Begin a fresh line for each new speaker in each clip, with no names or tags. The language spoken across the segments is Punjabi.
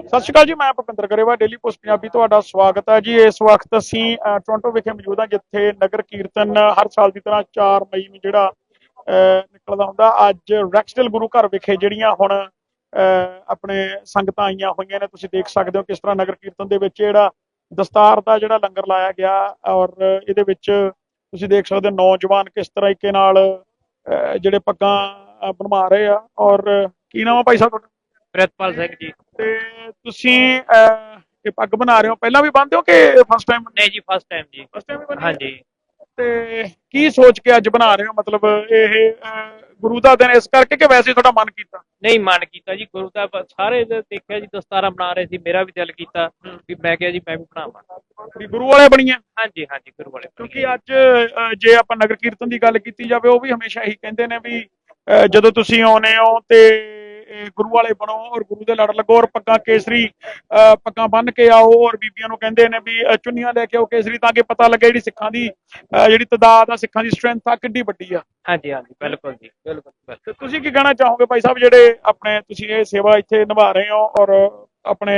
ਸਤਿ ਸ਼੍ਰੀ ਅਕਾਲ ਜੀ ਮੈਂ ਭੁਪਿੰਦਰ ਗਰੇਵਾ ਡੇਲੀ ਪੋਸਟ ਪੰਜਾਬੀ ਤੁਹਾਡਾ ਸਵਾਗਤ ਹੈ ਜੀ। ਇਸ ਵਕਤ ਅਸੀਂ ਟੋਰਾਂਟੋ ਵਿਖੇ ਮੌਜੂਦ ਹਾਂ ਜਿੱਥੇ ਨਗਰ ਕੀਰਤਨ ਹਰ ਸਾਲ ਦੀ ਤਰ੍ਹਾਂ 4 ਮਈ ਨੂੰ ਜਿਹੜਾ ਅ, ਨਿਕਲਦਾ ਹੁੰਦਾ। ਅੱਜ ਰੈਕਸਟਲ ਗੁਰੂ ਘਰ ਵਿਖੇ ਜਿਹੜੀਆਂ ਹੁਣ ਅ, ਆਪਣੇ ਸੰਗਤਾਂ ਆਈਆਂ ਹੋਈਆਂ ਨੇ ਤੁਸੀਂ ਦੇਖ ਸਕਦੇ ਹੋ ਕਿਸ ਤਰ੍ਹਾਂ ਨਗਰ ਕੀਰਤਨ ਦੇ ਵਿੱਚ ਜਿਹੜਾ ਦਸਤਾਰ ਦਾ ਜਿਹੜਾ ਲੰਗਰ ਲਾਇਆ ਗਿਆ ਔਰ ਇਹਦੇ ਵਿੱਚ ਤੁਸੀਂ ਦੇਖ ਸਕਦੇ ਹੋ ਨੌਜਵਾਨ ਕਿਸ ਤਰੀਕੇ ਨਾਲ ਜਿਹੜੇ ਪੱਗਾਂ ਬਣਵਾ ਰਹੇ ਆ। ਔਰ ਕੀ ਨਾਮ ਆ ਭਾਈ ਸਾਹਿਬ ਤੁਹਾਡਾ?
ਪ੍ਰਿਤਪਾਲ ਸਿੰਘ ਜੀ।
ਤੇ ਤੁਸੀਂ ਅਹ, ਇਹ ਪੱਗ ਬਣਾ ਰਹੇ ਹੋ। ਪਹਿਲਾਂ ਵੀ ਬੰਨਦੇ ਹੋ ਕਿ ਫਸਟ ਟਾਈਮ
ਨਹੀਂ ਜੀ ਫਸਟ ਟਾਈਮ ਜੀ।
ਫਸਟ ਟਾਈਮ ਬੰਨੀ
ਹਾਂਜੀ।
ਤੇ ਕੀ ਸੋਚ ਕੇ ਅੱਜ ਬਣਾ ਰਹੇ ਹੋ? ਮਤਲਬ ਇਹ ਅਹ, ਗੁਰੂ ਦਾ ਦਿਨ ਇਸ ਕਰਕੇ ਕਿ ਵੈਸੇ ਹੀ ਤੁਹਾਡਾ ਮਨ ਕੀਤਾ?
ਨਹੀਂ ਮਨ ਕੀਤਾ ਜੀ। ਗੁਰੂ ਦਾ ਸਾਰੇ ਦੇ ਦੇਖਿਆ ਜੀ ਦਸਤਾਰਾਂ ਬਣਾ ਰਹੇ ਸੀ। ਮੇਰਾ ਵੀ ਦਿਲ ਕੀਤਾ ਵੀ ਮੈਂ ਕਿਹਾ ਜੀ ਮੈਂ ਵੀ ਬਣਾਵਾਂ।
ਵੀ ਗੁਰੂ ਵਾਲੇ ਬਣੀਆਂ?
ਹਾਂਜੀ ਹਾਂਜੀ ਗੁਰੂ ਵਾਲੇ
ਕਿਉਂਕਿ ਅੱਜ ਅਹ, ਜੇ ਆਪਾਂ ਨਗਰ ਕੀਰਤਨ ਦੀ ਗੱਲ ਕੀਤੀ ਜਾਵੇ ਉਹ ਵੀ ਹਮੇਸ਼ਾ ਇਹੀ ਕਹਿੰਦੇ ਨੇ ਵੀ ਅਹ, ਜਦੋਂ ਤੁਸੀਂ ਆਉਨੇ ਹੋ ਤੇ ਗੁਰੂ ਵਾਲੇ ਬਣੋ ਔਰ ਗੁਰੂ ਦੇ ਲੜ ਲੱਗੋ ਔਰ ਪੱਗਾਂ ਕੇਸਰੀ ਪੱਗਾਂ ਬੰਨ ਕੇ ਆਓ ਔਰ ਬੀਬੀਆਂ ਨੂੰ ਕਹਿੰਦੇ ਨੇ ਵੀ ਚੁੰਨੀਆਂ ਲੈ ਕੇ ਆਓ ਕੇਸਰੀ ਤਾਂ ਕਿ ਪਤਾ ਲੱਗੇ ਜਿਹੜੀ ਸਿੱਖਾਂ ਦੀ ਜਿਹੜੀ ਤਦਾਦ ਆ ਸਿੱਖਾਂ ਦੀ ਸਟਰੈਂਥ ਆ ਕਿੱਡੀ ਵੱਡੀ ਆ।
ਹਾਂਜੀ ਹਾਂਜੀ ਬਿਲਕੁਲ ਜੀ ਬਿਲਕੁਲ
ਤੁਸੀਂ ਕੀ ਕਹਿਣਾ ਚਾਹੋਗੇ ਭਾਈ ਸਾਹਿਬ ਜਿਹੜੇ ਆਪਣੇ ਤੁਸੀਂ ਇਹ ਸੇਵਾ ਇੱਥੇ ਨਿਭਾ ਰਹੇ ਹੋ ਔਰ ਆਪਣੇ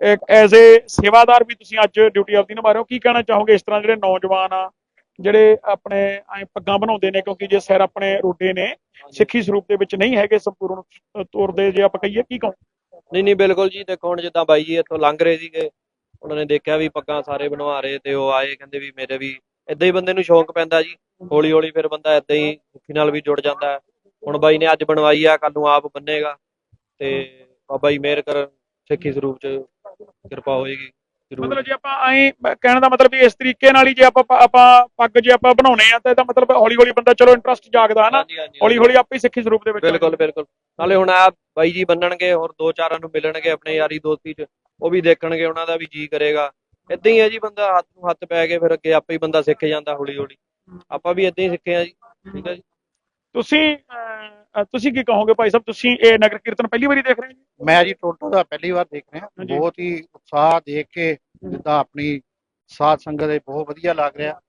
ਇੱਕ ਐਜ਼ ਏ ਸੇਵਾਦਾਰ ਵੀ ਤੁਸੀਂ ਅੱਜ ਡਿਊਟੀ ਆਪਦੀ ਨਿਭਾ ਰਹੇ ਹੋ? ਕੀ ਕਹਿਣਾ ਚਾਹੋਗੇ ਇਸ ਤਰ੍ਹਾਂ ਜਿਹੜੇ ਨੌਜਵਾਨ ਆ ਜਿਹੜੇ ਆਪਣੇ ਐਂ ਪੱਗਾਂ ਬਣਾਉਂਦੇ ਨੇ ਕਿਉਂਕਿ ਜੇ ਸਿਰ ਆਪਣੇ ਰੋਡੇ ਨੇ ਸਿੱਖੀ ਸਰੂਪ ਦੇ ਵਿੱਚ ਨਹੀਂ ਹੈਗੇ ਸੰਪੂਰਨ ਤੌਰ ਦੇ ਜੇ ਆਪਾਂ ਕਹੀਏ ਕੀ ਕਹੋ
ਨਹੀਂ ਨਹੀਂ ਬਿਲਕੁਲ ਜੀ ਦੇਖੋ ਹੁਣ ਜਿੱਦਾਂ ਬਾਈ ਜੀ ਇੱਥੋਂ ਲੰਘ ਰਹੇ ਸੀਗੇ ਉਹਨਾਂ ਨੇ ਦੇਖਿਆ ਵੀ ਪੱਗਾਂ ਸਾਰੇ ਬਣਵਾ ਰਹੇ ਤੇ ਉਹ ਆਏ ਕਹਿੰਦੇ ਵੀ ਮੇਰੇ ਵੀ ਇਦਾਂ ਹੀ ਬੰਦੇ ਨੂੰ ਸ਼ੌਂਕ ਪੈਂਦਾ ਜੀ ਹੌਲੀ ਹੌਲੀ ਫਿਰ ਬੰਦਾ ਇਦਾਂ ਹੀ ਸਿੱਖੀ ਨਾਲ ਵੀ ਜੁੜ ਜਾਂਦਾ ਹੁਣ ਬਾਈ ਨੇ ਅੱਜ ਬਣਵਾਈ ਆ ਕੱਲ ਨੂੰ ਆਪ ਬੰਨੇਗਾ ਤੇ ਬਾਬਾ ਜੀ ਮਿਹਰ ਕਰਨ ਸਿੱਖੀ ਸਰੂਪ ਚ ਕਿਰਪਾ ਹੋਏਗੀ।
ਮਤਲਬ ਜੇ ਆਪਾਂ ਐਂ ਕਹਿਣ ਦਾ ਮਤਲਬ ਵੀ ਇਸ ਤਰੀਕੇ ਨਾਲ ਹੀ ਜੇ ਆਪਾਂ ਆਪਾਂ ਪੱਗ ਜੇ ਆਪਾਂ ਬਣਾਉਣੇ ਆ ਤਾਂ ਇਹਦਾ ਮਤਲਬ ਹੌਲੀ ਹੌਲੀ ਬੰਦਾ ਚਲੋ ਇੰਟਰਸਟ ਜਾਗਦਾ ਹੈ ਨਾ ਹੌਲੀ ਹੌਲੀ ਆਪੇ ਹੀ ਸਿੱਖੀ ਸਰੂਪ ਦੇ ਵਿੱਚ।
ਬਿਲਕੁਲ ਬਿਲਕੁਲ। ਨਾਲੇ ਹੁਣ ਆ ਬਾਈ ਜੀ ਬੰਨਣਗੇ ਹੋਰ ਦੋ ਚਾਰਾਂ ਨੂੰ ਮਿਲਣਗੇ ਆਪਣੇ ਯਾਰੀ ਦੋਸਤੀ ਚ ਉਹ ਵੀ ਦੇਖਣਗੇ ਉਹਨਾਂ ਦਾ ਵੀ ਜੀ ਕਰੇਗਾ। ਇਦਾਂ ਹੀ ਹੈ ਜੀ ਬੰਦਾ ਹੱਥ ਨੂੰ ਹੱਥ ਪੈ ਕੇ ਫਿਰ ਅੱਗੇ ਆਪੇ ਹੀ ਬੰਦਾ ਸਿੱਖ ਜਾਂਦਾ ਹੌਲੀ ਹੌਲੀ ਆਪਾਂ ਵੀ ਇਦਾਂ ਹੀ ਸਿੱਖੇ ਆ ਜੀ ਠੀਕ ਹੈ ਜੀ?
ਤੁਸੀਂ ਅਹ, ਤੁਸੀਂ ਕੀ ਕਹੋਗੇ ਭਾਈ ਸਾਹਿਬ? ਤੁਸੀਂ ਇਹ ਨਗਰ ਕੀਰਤਨ ਪਹਿਲੀ ਵਾਰੀ ਦੇਖ ਰਹੇ ਹੋ? ਜੀ
ਮੈਂ ਜੀ ਟੋਰਾਂਟੋ ਦਾ ਪਹਿਲੀ ਵਾਰ ਦੇਖ ਰਿਹਾ। ਬਹੁਤ ਹੀ ਉਤਸ਼ਾਹ ਦੇਖ ਕੇ ਜਿੱਦਾਂ ਆਪਣੀ ਸਾਧ ਸੰਗਤ ਦੇ ਬਹੁਤ ਵਧੀਆ ਲੱਗ ਰਿਹਾ।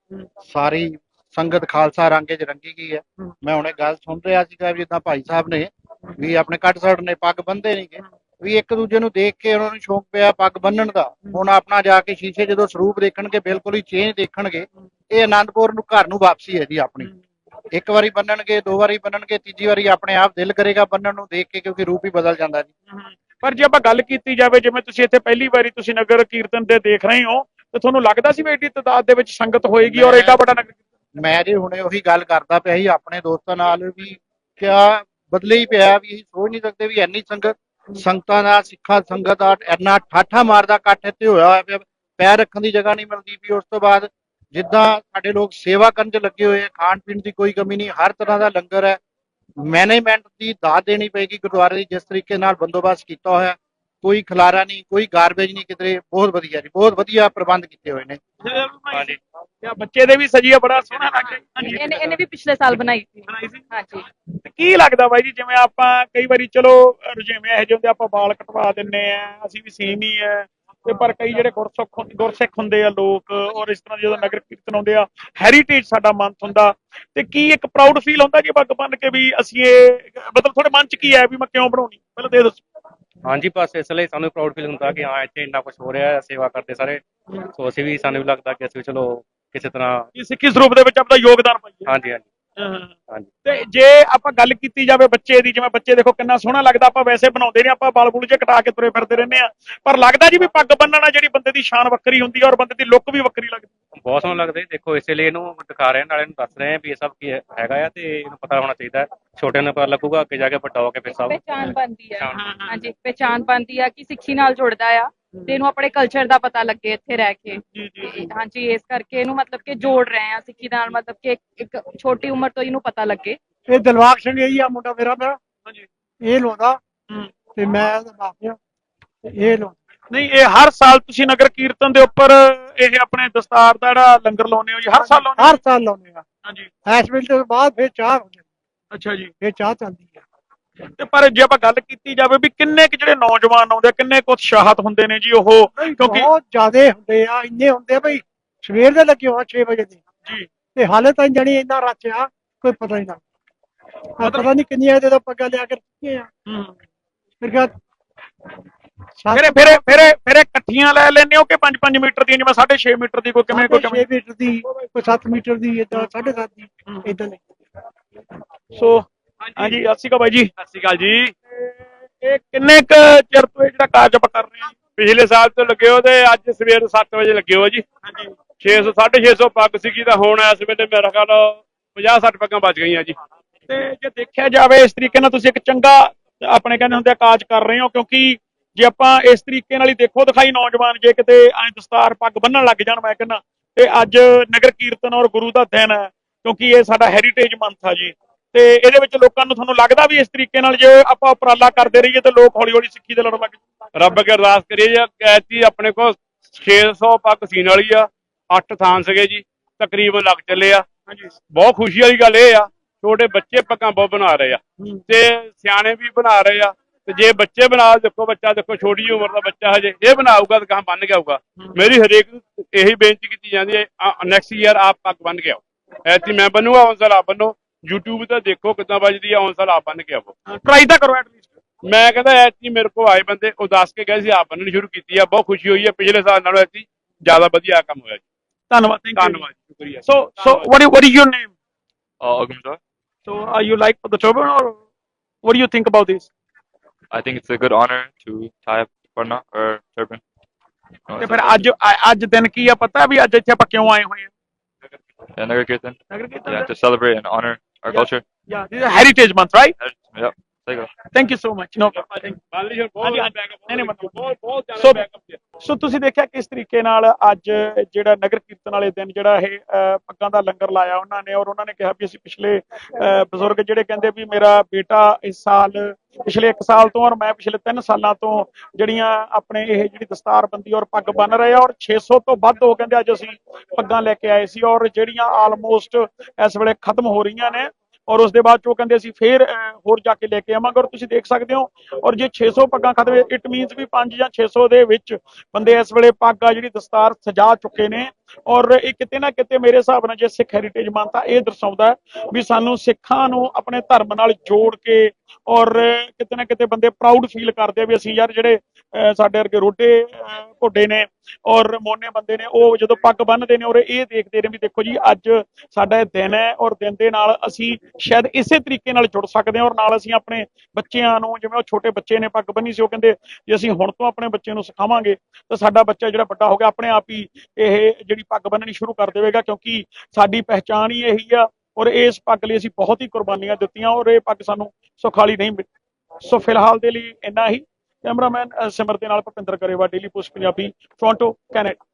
ਸਾਰੀ ਸੰਗਤ ਖਾਲਸਾ ਰੰਗੇ ਚ ਰੰਗੀ ਗਈ ਹੈ। ਮੈਂ ਹੁਣੇ ਗੱਲ ਸੁਣ ਰਿਹਾ ਸੀਗਾ ਜਿੱਦਾਂ ਭਾਈ ਸਾਹਿਬ ਨੇ ਵੀ ਆਪਣੇ ਕੱਟ ਸੜ ਨੇ ਪੱਗ ਬੰਨਦੇ ਨਹੀਂਗੇ ਵੀ ਇੱਕ ਦੂਜੇ ਨੂੰ ਦੇਖ ਕੇ ਉਹਨਾਂ ਨੂੰ ਸ਼ੌਂਕ ਪਿਆ ਪੱਗ ਬੰਨਣ ਦਾ। ਹੁਣ ਆਪਣਾ ਜਾ ਕੇ ਸ਼ੀਸ਼ੇ ਜਦੋਂ ਸਰੂਪ ਦੇਖਣਗੇ ਬਿਲਕੁਲ ਹੀ ਚੇਂਜ ਦੇਖਣਗੇ ਇਹ ਆਨੰਦਪੁਰ ਨੂੰ ਘਰ ਨੂੰ ਵਾਪਸੀ ਹੈ ਜੀ ਆਪਣੀ। ਇੱਕ ਵਾਰੀ ਬੰਨਣਗੇ ਦੋ ਵਾਰੀ ਬੰਨਣਗੇ ਤੀਜੀ ਵਾਰੀ ਆਪਣੇ ਆਪ ਦਿਲ ਕਰੇਗਾ ਬੰਨਣ ਨੂੰ ਦੇਖ ਕੇ ਕਿਉਂਕਿ ਰੂਪ ਹੀ ਬਦਲ ਜਾਂਦਾ ਜੀ।
ਪਰ ਜੇ ਆਪਾਂ ਗੱਲ ਕੀਤੀ ਜਾਵੇ, ਜਿਵੇਂ ਤੁਸੀਂ ਇੱਥੇ ਪਹਿਲੀ ਵਾਰੀ ਤੁਸੀਂ ਨਗਰ ਕੀਰਤਨ ਦੇ ਦੇਖ ਰਹੇ ਹੋ, ਤੇ ਤੁਹਾਨੂੰ ਲੱਗਦਾ ਸੀ ਵੀ ਏਡੀ ਤਾਦਾਦ ਦੇ ਵਿੱਚ ਸੰਗਤ ਹੋਏਗੀ ਔਰ ਏਡਾ ਵੱਡਾ ਨਗਰ ਕੀਰਤਨ?
ਮੈਂ ਜੇ ਹੁਣੇ ਉਹੀ ਗੱਲ ਕਰਦਾ ਪਿਆ ਸੀ, ਆਪਣੇ ਦੋਸਤਾਂ ਨਾਲ ਵੀ ਕਿਆ ਬਦਲੇ ਹੀ ਪਿਆ ਵੀ ਅਸੀਂ ਸੋਚ ਨਹੀਂ ਸਕਦੇ ਵੀ ਇੰਨੀ ਸੰਗਤ, ਸੰਗਤਾਂ ਦਾ ਸਿੱਖਾਂ, ਸੰਗਤ ਦਾ ਇੰਨਾ ਠਾਠਾ ਮਾਰਦਾ, ਇਕੱਠ ਇੱਥੇ ਹੋਇਆ ਹੋਇਆ ਪਿਆ, ਪੈਰ ਰੱਖਣ ਦੀ ਜਗ੍ਹਾ ਨਹੀਂ ਮਿਲਦੀ ਵੀ ਉਸ ਤੋਂ ਬਾਅਦ ਜਿੱਦਾਂ ਸਾਡੇ ਲੋਕ ਸੇਵਾ ਕਰਨ 'ਚ ਲੱਗੇ ਹੋਏ ਆ ਖਾਣ ਪੀਣ ਦੀ ਕੋਈ ਕਮੀ ਨਹੀਂ, ਹਰ ਤਰ੍ਹਾਂ ਦਾ ਲੰਗਰ ਹੈ ਮੈਨੇਜਮੈਂਟ ਦੀ ਦਾਦ ਦੇਣੀ ਪਏਗੀ ਗੁਰਦੁਆਰੇ ਦੀ ਜਿਸ ਤਰੀਕੇ ਨਾਲ ਬੰਦੋਬਸਤ ਕੀਤਾ ਹੋਇਆ ਕੋਈ ਖਲਾਰਾ ਨਹੀਂ ਕੋਈ ਗਾਰਬੇਜ ਨਹੀਂ ਕਿਧਰੇ। ਬਹੁਤ ਵਧੀਆ ਜੀ ਬਹੁਤ ਵਧੀਆ ਪ੍ਰਬੰਧ ਕੀਤੇ ਹੋਏ ਨੇ।
ਹਾਂਜੀ। ਬੱਚੇ ਦੇ ਵੀ ਸਜੀਆ ਬੜਾ ਸੋਹਣਾ ਲੱਗ ਰਿਹਾ।
ਇਹਨੇ ਇਹਨੇ ਵੀ ਪਿਛਲੇ ਸਾਲ ਬਣਾਈ ਸੀ।
ਬਣਾਈ ਸੀ।
ਹਾਂਜੀ।
ਤੇ ਕੀ ਲੱਗਦਾ ਬਾਈ ਜੀ ਜਿਵੇਂ ਆਪਾਂ ਕਈ ਵਾਰੀ ਚਲੋ ਰੁਝੇਵੇਂ ਇਹੋ ਜਿਹੇ ਹੁੰਦੇ ਆਪਾਂ ਵਾਲ ਕਟਵਾ ਦਿੰਨੇ ਆ ਅਸੀਂ ਵੀ ਸੇਮ ਹੀ ਆ। ਤੇ ਪਰ ਕਈ ਜਿਹੜੇ ਗੁਰਸਿੱਖ ਗੁਰਸਿੱਖ ਹੁੰਦੇ ਆ ਲੋਕ ਔਰ ਇਸ ਤਰ੍ਹਾਂ ਜਦੋਂ ਨਗਰ ਕੀਰਤਨ ਆਉਂਦੇ ਆ ਹੈਰੀਟੇਜ ਸਾਡਾ ਮੰਥ ਹੁੰਦਾ ਤੇ ਕੀ ਇੱਕ ਪ੍ਰਾਊਡ ਫੀਲ ਹੁੰਦਾ ਕਿ ਪੱਗ ਬੰਨ ਕੇ ਵੀ ਅਸੀਂ ਇਹ ਮਤਲਬ ਤੁਹਾਡੇ ਮਨ ਚ ਕੀ ਹੈ ਵੀ ਮੈਂ ਕਿਉਂ ਬਣਾਉਣੀ? ਪਹਿਲਾਂ ਇਹ ਦੱਸੋ।
ਹਾਂਜੀ ਬਸ ਇਸ ਲਈ ਸਾਨੂੰ ਪ੍ਰਾਊਡ ਫੀਲ ਹੁੰਦਾ ਕਿ ਹਾਂ ਇੱਥੇ ਇੰਨਾ ਕੁਝ ਹੋ ਰਿਹਾ ਹੈ ਸੇਵਾ ਕਰਦੇ ਸਾਰੇ। ਸੋ ਅਸੀਂ ਵੀ ਸਾਨੂੰ ਵੀ ਲੱਗਦਾ ਕਿ ਅਸੀਂ ਚਲੋ ਕਿਸੇ ਤਰ੍ਹਾਂ
ਸਿੱਖੀ ਸਰੂਪ ਦੇ ਵਿੱਚ ਆਪਣਾ ਯੋਗਦਾਨ ਪਾਈਏ।
ਹਾਂਜੀ ਹਾਂਜੀ। ਹਾਂਜੀ।
ਤੇ ਜੇ ਆਪਾਂ ਗੱਲ ਕੀਤੀ ਜਾਵੇ ਬੱਚੇ ਦੀ ਜਿਵੇਂ ਬੱਚੇ ਦੇਖੋ ਕਿੰਨਾ ਸੋਹਣਾ ਲੱਗਦਾ ਆਪਾਂ ਵੈਸੇ ਬਣਾਉਂਦੇ ਨੇ ਆਪਾਂ ਬਾਲ ਬੂਲ ਜੇ ਕਟਾ ਕੇ ਤੁਰੇ ਫਿਰਦੇ ਰਹਿੰਦੇ ਆ ਪਰ ਲੱਗਦਾ ਜੀ ਵੀ ਪੱਗ ਬੰਨਣਾ ਜਿਹੜੀ ਬੰਦੇ ਦੀ ਸ਼ਾਨ ਵੱਖਰੀ ਹੁੰਦੀ ਹੈ ਔਰ ਬੰਦੇ ਦੀ ਲੁੱਕ ਵੀ ਵੱਖਰੀ ਲੱਗਦੀ
ਬਹੁਤ ਸੋਹਣਾ ਲੱਗਦਾ ਦੇਖੋ ਇਸੇ ਲਈ ਇਹਨੂੰ ਦਿਖਾ ਰਹੇ ਹਾਂ ਨਾਲੇ ਨੂੰ ਦੱਸ ਰਹੇ ਹਾਂ ਵੀ ਇਹ ਸਭ ਕੀ ਹੈਗਾ ਆ ਤੇ ਇਹਨੂੰ ਪਤਾ ਹੋਣਾ ਚਾਹੀਦਾ ਹੈ। ਛੋਟੇ ਨੂੰ ਪਤਾ ਲੱਗੂਗਾ ਅੱਗੇ ਜਾ ਕੇ ਵੱਡਾ ਹੋ ਕੇ ਫਿਰ ਸਭ
ਪਹਿਚਾਨ ਬਣਦੀ ਆ।
ਪਛਾਣ-
ਹਾਂਜੀ ਪਹਿਚਾਨ ਬਣਦੀ ਆ ਕਿ ਸਿੱਖੀ ਨਾਲ ਜੁੜਦਾ ਆ। ਤੇ ਇਹਨੂੰ ਆਪਣੇ ਕਲਚਰ ਦਾ ਪਤਾ ਲੱਗੇ ਇੱਥੇ ਰਹਿ ਕੇ।
ਜੀ
ਹਾਂਜੀ ਇਸ ਕਰਕੇ ਇਹਨੂੰ ਮਤਲਬ ਕਿ ਜੋੜ ਰਹੇ ਆ ਸਿੱਖੀ ਨਾਲ ਮਤਲਬ ਕਿ ਇੱਕ- ਛੋਟੀ ਉਮਰ ਤੋਂ ਇਹਨੂੰ ਪਤਾ ਲੱਗੇ।
ਇਹ ਦਿਲਵਾਗ ਸਿੰਘ ਇਹੀ ਆ ਮੁੰਡਾ ਮੇਰਾ ਦਾ
ਹਾਂਜੀ।
ਇਹ ਲਾਉਂਦਾ। ਤੇ ਮੈਂ ਇਹਦਾ ਬਾਪ ਆ। ਤੇ ਇਹ ਲਾਉਂਦਾ।
ਨਹੀਂ ਇਹ ਹਰ ਸਾਲ ਤੁਸੀਂ ਨਗਰ ਕੀਰਤਨ ਦੇ ਉੱਪਰ ਇਹ ਆਪਣੇ ਦਸਤਾਰ ਦਾ ਜਿਹੜਾ ਲੰਗਰ ਲਾਉਂਦੇ ਹੋ ਜੀ ਹਰ ਸਾਲ ਲਾਉਂਦੇ ਹੋ?
ਹਰ ਸਾਲ ਲਾਉਂਦੇ ਆ।
ਹਾਂਜੀ।
ਐਸ ਤੋਂ ਬਾਅਦ ਫਿਰ ਚਾਹ ਹੁੰਦੀ
ਅੱਛਾ ਜੀ।
ਫਿਰ ਚਾਹ ਚੱਲਦੀ ਆ।
ਤੇ ਪਰ ਜੇ ਆਪਾਂ ਗੱਲ ਕੀਤੀ ਜਾਵੇ ਵੀ ਕਿੰਨੇ ਕੁ ਜਿਹੜੇ ਨੌਜਵਾਨ ਆਉਂਦੇ ਆ ਕਿੰਨੇ ਕੁ ਉਤਸ਼ਾਹਤ ਹੁੰਦੇ ਨੇ ਜੀ ਉਹ? ਕਿਉਂਕਿ
ਬਹੁਤ ਜ਼ਿਆਦੇ ਹੁੰਦੇ ਆ ਇੰਨੇ ਹੁੰਦੇ ਆ ਬਈ ਸਵੇਰ ਦੇ ਲੱਗੇ ਹੋਆ 6 ਵਜੇ ਦੇ।
ਜੀ।
ਤੇ ਹਾਲੇ ਤਾਂ ਜਣੀ ਇੰਨਾ ਰੱਛ ਆ ਕੋਈ ਪਤਾ ਹੀ ਨਾ। ਪਤਾ ਨਹੀਂ ਕਿੰਨੀਆਂ ਇਹਦੇ ਤੋਂ ਪੱਗਾਂ ਲਿਆ ਕੇ ਰੱਖੀਆਂ ਆ।
ਹੂੰ।
ਫਿਰ ਕਿਹਾ
ਫਿਰ ਫਿਰ ਫਿਰ ਫਿਰ ਇਕੱਠੀਆਂ ਲੈ ਲੈਂਦੇ ਹੋ ਕਿ 5-5 ਮੀਟਰ ਦੀਆਂ ਜਿਵੇਂ 6.5 ਮੀਟਰ ਦੀ ਕੋਈ ਕਿਵੇਂ ਕੋਈ
ਸਾਢੇ
ਕਿਵੇਂ?
ਛੇ ਮੀਟਰ ਦੀ ਕੋਈ 7 ਮੀਟਰ ਦੀ ਇਦਾਂ 7.5 ਦੀ ਇਦਾਂ ਨਹੀਂ।
ਸੋ ਹਾਂਜੀ। ਸਤਿ ਸ਼੍ਰੀ ਅਕਾਲ ਬਾਈ ਜੀ।
ਸਤਿ ਸ਼੍ਰੀ ਅਕਾਲ ਜੀ।
ਇਹ ਕਿੰਨੇ ਕੁ ਚਿਰ ਤੋਂ ਇਹ ਜਿਹੜਾ ਕਾਰਜ ਆਪਾਂ ਕਰ ਰਹੇ ਹਾਂ?
ਪਿਛਲੇ ਸਾਲ ਤੋਂ ਲੱਗੇ ਹੋ ਤੇ ਅੱਜ ਸਵੇਰ 7 ਵਜੇ ਲੱਗੇ ਹੋ ਜੀ। ਹਾਂਜੀ। 600 650 ਪੱਗ ਸੀਗੀ ਤਾਂ ਹੁਣ ਇਸ ਵੇਲੇ ਮੇਰਾ ਖਿਆਲ 50 60 ਪੱਗਾਂ ਬਚ ਗਈਆਂ ਜੀ।
ਤੇ ਜੇ ਦੇਖਿਆ ਜਾਵੇ ਇਸ ਤਰੀਕੇ ਨਾਲ ਤੁਸੀਂ ਇੱਕ ਚੰਗਾ ਆਪਣੇ ਕਹਿੰਦੇ ਹੁੰਦੇ ਆ ਕਾਜ ਕਰ ਰਹੇ ਹੋ ਕਿਉਂਕਿ ਜੇ ਆਪਾਂ ਇਸ ਤਰੀਕੇ ਨਾਲ ਹੀ ਦੇਖੋ ਦਿਖਾਈ ਨੌਜਵਾਨ ਜੇ ਕਿਤੇ ਐ ਦਸਤਾਰ ਪੱਗ ਬੰਨਣ ਲੱਗ ਜਾਣ ਮੈਂ ਕਹਿੰਦਾ ਤੇ ਅੱਜ ਨਗਰ ਕੀਰਤਨ ਔਰ ਗੁਰੂ ਦਾ ਦਿਨ ਹੈ ਕਿਉਂਕਿ ਇਹ ਸਾਡਾ ਹੈਰੀਟੇਜ ਮੰਥ ਆ ਜੀ। ਤੇ ਇਹਦੇ ਵਿੱਚ ਲੋਕਾਂ ਨੂੰ ਤੁਹਾਨੂੰ ਲੱਗਦਾ ਵੀ ਇਸ ਤਰੀਕੇ ਨਾਲ ਜੇ ਆਪਾਂ ਉਪਰਾਲਾ ਕਰਦੇ ਰਹੀਏ ਤੇ ਲੋਕ ਹੌਲੀ ਹੌਲੀ ਸਿੱਖੀ ਦੇ ਲੜ ਲੱਗ।
ਰੱਬ ਅੱਗੇ ਅਰਦਾਸ ਕਰੀਏ ਜੀ ਐਤੀ ਆਪਣੇ ਕੋਲ 600 ਪੱਗ ਸੀਨ ਵਾਲੀ ਆ 8 ਥਾਂ ਸੀਗੇ ਜੀ ਤਕਰੀਬਨ ਲੱਗ ਚੱਲੇ ਆ। ਹਾਂਜੀ। ਬਹੁਤ ਖੁਸ਼ੀ ਵਾਲੀ ਗੱਲ ਇਹ ਆ ਛੋਟੇ ਬੱਚੇ ਪੱਗਾਂ ਬਹੁਤ ਬਣਾ ਰਹੇ ਆ। ਤੇ ਸਿਆਣੇ ਵੀ ਬਣਾ ਰਹੇ ਆ ਤੇ ਜੇ ਬੱਚੇ ਬਣਾ ਦੇਖੋ ਬੱਚਾ ਦੇਖੋ ਛੋਟੀ ਉਮਰ ਦਾ ਬੱਚਾ ਹਜੇ ਇਹ ਬਣਾਊਗਾ ਤਾਂ ਕਹਾਂ ਬੰਨ ਕੇ ਆਊਗਾ ਮੇਰੀ ਹਰੇਕ ਨੂੰ ਇਹੀ ਬੇਨਤੀ ਕੀਤੀ ਜਾਂਦੀ ਹੈ ਨੈਕਸਟ ਈਅਰ ਆਪ ਪੱਗ ਬੰਨ ਕੇ ਆਓ। ਐਤੀ ਮੈਂ ਬੰਨੂਗਾ ਹੁਣ ਸਾਲ ਆਪ ਬੰਨੋ YouTube ਤੇ ਦੇਖੋ ਕਿੱਦਾਂ ਵੱਜਦੀ ਆ ਹੁਣ ਸਾਲ ਆਪ ਬੰਨ ਕੇ ਆਵੋ
ਟਰਾਈ ਤਾਂ ਕਰੋ ਐਟਲੀਸਟ
ਮੈਂ ਕਹਿੰਦਾ ਐਤੀ ਮੇਰੇ ਕੋਲ ਆਏ ਬੰਦੇ ਉਹ ਦੱਸ ਕੇ ਗਏ ਸੀ ਆਪ ਬੰਨਣੀ ਸ਼ੁਰੂ ਕੀਤੀ ਆ ਬਹੁਤ ਖੁਸ਼ੀ ਹੋਈ ਹੈ ਪਿਛਲੇ ਸਾਲ ਨਾਲੋਂ ਐਤੀ ਜ਼ਿਆਦਾ ਵਧੀਆ ਕੰਮ ਹੋਇਆ ਜੀ
ਧੰਨਵਾਦ thank you.
ਧੰਨਵਾਦ ਜੀ, ਸ਼ੁਕਰੀਆ
So, so what, is- what is your name?
Uh, Ogumdar.
So, are you like for the turban or what do you think about this?
I think it's a good honor to tie up parna or turban. Uh,
ਤੇ
it's
ਫਿਰ
a-
ਅੱਜ ਅ- ਅੱਜ ਦਿਨ ਕੀ ਆ ਪਤਾ ਵੀ ਅੱਜ ਇੱਥੇ ਆਪਾਂ ਕਿਉਂ ਆਏ ਹੋਏ ਹਾਂ
yeah, Nagar Kirtan.
Nagar kirtan
Yeah, to celebrate and honor our
Yeah.
culture.
Yeah, this is a heritage month, right?
Yep.
ਬਹੁਤ ਜ਼ਿਆਦਾ
ਸੋ-
backup ਜੀ।
ਸੋ ਤੁਸੀਂ ਦੇਖਿਆ ਕਿਸ ਤਰੀਕੇ ਨਾਲ ਅੱਜ ਜਿਹੜਾ ਨਗਰ ਕੀਰਤਨ ਵਾਲੇ ਦਿਨ ਜਿਹੜਾ ਇਹ ਪੱਗਾਂ ਦਾ ਲੰਗਰ ਲਾਇਆ ਉਹਨਾਂ ਨੇ ਔਰ ਉਹਨਾਂ ਨੇ ਕਿਹਾ ਵੀ ਅਸੀਂ ਪਿਛਲੇ ਬਜ਼ੁਰਗ ਜਿਹੜੇ ਕਹਿੰਦੇ ਵੀ ਮੇਰਾ ਬੇਟਾ ਇਸ ਸਾਲ ਪਿਛਲੇ 1 ਸਾਲ ਤੋਂ ਔਰ ਮੈਂ ਪਿਛਲੇ 3 ਸਾਲਾਂ ਤੋਂ ਜਿਹੜੀਆਂ ਆਪਣੇ ਇਹ ਜਿਹੜੀ ਦਸਤਾਰਬੰਦੀ ਔਰ ਪੱਗ ਬੰਨ ਰਹੇ ਆ ਔਰ 600 ਤੋਂ ਵੱਧ ਹੋ ਕਹਿੰਦੇ ਅੱਜ ਅਸੀਂ ਪੱਗਾਂ ਲੈ ਕੇ ਆਏ ਸੀ ਔਰ ਜਿਹੜੀਆਂ ਆਲਮੋਸਟ ਇਸ ਵੇਲੇ ਖਤਮ ਹੋ ਰਹੀਆਂ ਨੇ। ਔਰ ਉਸ ਦੇ ਬਾਅਦ ਚੋਂ ਕਹਿੰਦੇ ਅਸੀਂ ਫੇਰ ਹੋਰ ਜਾ ਕੇ ਲੈ ਕੇ ਆਵਾਂਗੇ ਔਰ ਤੁਸੀਂ ਦੇਖ ਸਕਦੇ ਹੋ। ਔਰ ਜੇ 600 ਪੱਗਾਂ ਖਤਮ ਇਟ ਮੀਨਸ ਵੀ 5 ਜਾਂ 600 ਦੇ ਵਿੱਚ ਬੰਦੇ ਇਸ ਵੇਲੇ ਪੱਗ ਆ ਜਿਹੜੀ ਦਸਤਾਰ ਸਜਾ ਚੁੱਕੇ ਨੇ। ਔਰ ਇਹ ਕਿਤੇ ਨਾ ਕਿਤੇ ਮੇਰੇ ਹਿਸਾਬ ਨਾਲ ਜੇ ਸਿੱਖ ਹੈਰੀਟੇਜ ਮੰਥ ਇਹ ਦਰਸਾਉਂਦਾ ਵੀ ਸਾਨੂੰ ਸਿੱਖਾਂ ਨੂੰ ਆਪਣੇ ਧਰਮ ਨਾਲ ਜੋੜ ਕੇ ਔਰ ਕਿਤੇ ਨਾ ਕਿਤੇ ਬੰਦੇ ਪ੍ਰਾਊਡ ਫੀਲ ਕਰਦੇ ਆ ਵੀ ਅਸੀਂ ਯਾਰ ਜਿਹੜੇ ਸਾਡੇ ਵਰਗੇ ਰੋਡੇ ਘੋਡੇ ਨੇ ਔਰ ਮੋਨੇ ਬੰਦੇ ਨੇ, ਉਹ ਜਦੋਂ ਪੱਗ ਬੰਨ੍ਹਦੇ ਨੇ ਔਰ ਇਹ ਦੇਖਦੇ ਨੇ ਵੀ ਦੇਖੋ ਜੀ, ਅੱਜ ਸਾਡਾ ਇਹ ਦਿਨ ਹੈ ਔਰ ਦਿਨ ਦੇ ਨਾਲ ਅਸੀਂ ਸ਼ਾਇਦ ਇਸੇ ਤਰੀਕੇ ਨਾਲ ਜੁੜ ਸਕਦੇ ਹਾਂ ਔਰ ਨਾਲ ਅਸੀਂ ਆਪਣੇ ਬੱਚਿਆਂ ਨੂੰ, ਜਿਵੇਂ ਉਹ ਛੋਟੇ ਬੱਚੇ ਨੇ ਪੱਗ ਬੰਨੀ ਸੀ, ਉਹ ਕਹਿੰਦੇ ਜੇ ਅਸੀਂ ਹੁਣ ਤੋਂ ਆਪਣੇ ਬੱਚੇ ਨੂੰ ਸਿਖਾਵਾਂਗੇ ਤਾਂ ਸਾਡਾ ਬੱਚਾ ਜਿਹੜਾ ਵੱਡਾ ਹੋ ਗਿਆ ਆਪਣੇ ਆਪ ਹੀ ਇਹ ਜਿਹੜੀ ਪੱਗ ਬੰਨਣੀ ਸ਼ੁਰੂ ਕਰ ਦੇਵੇਗਾ ਕਿਉਂਕਿ ਸਾਡੀ ਪਹਿਚਾਣ ਹੀ ਇਹੀ ਆ ਔਰ ਇਸ ਪੱਗ ਲਈ ਅਸੀਂ ਬਹੁਤ ਹੀ ਕੁਰਬਾਨੀਆਂ ਦਿੱਤੀਆਂ ਔਰ ਇਹ ਪੱਗ ਸਾਨੂੰ ਸੁਖਾਲੀ ਨਹੀਂ ਮਿਲੀ। ਸੋ ਫਿਲਹਾਲ ਦੇ ਲਈ ਇੰਨਾ ਹੀ। ਕੈਮਰਾਮੈਨ ਸਿਮਰ ਦੇ ਨਾਲ Bhupinder Grewal daily post Punjabi Toronto Canada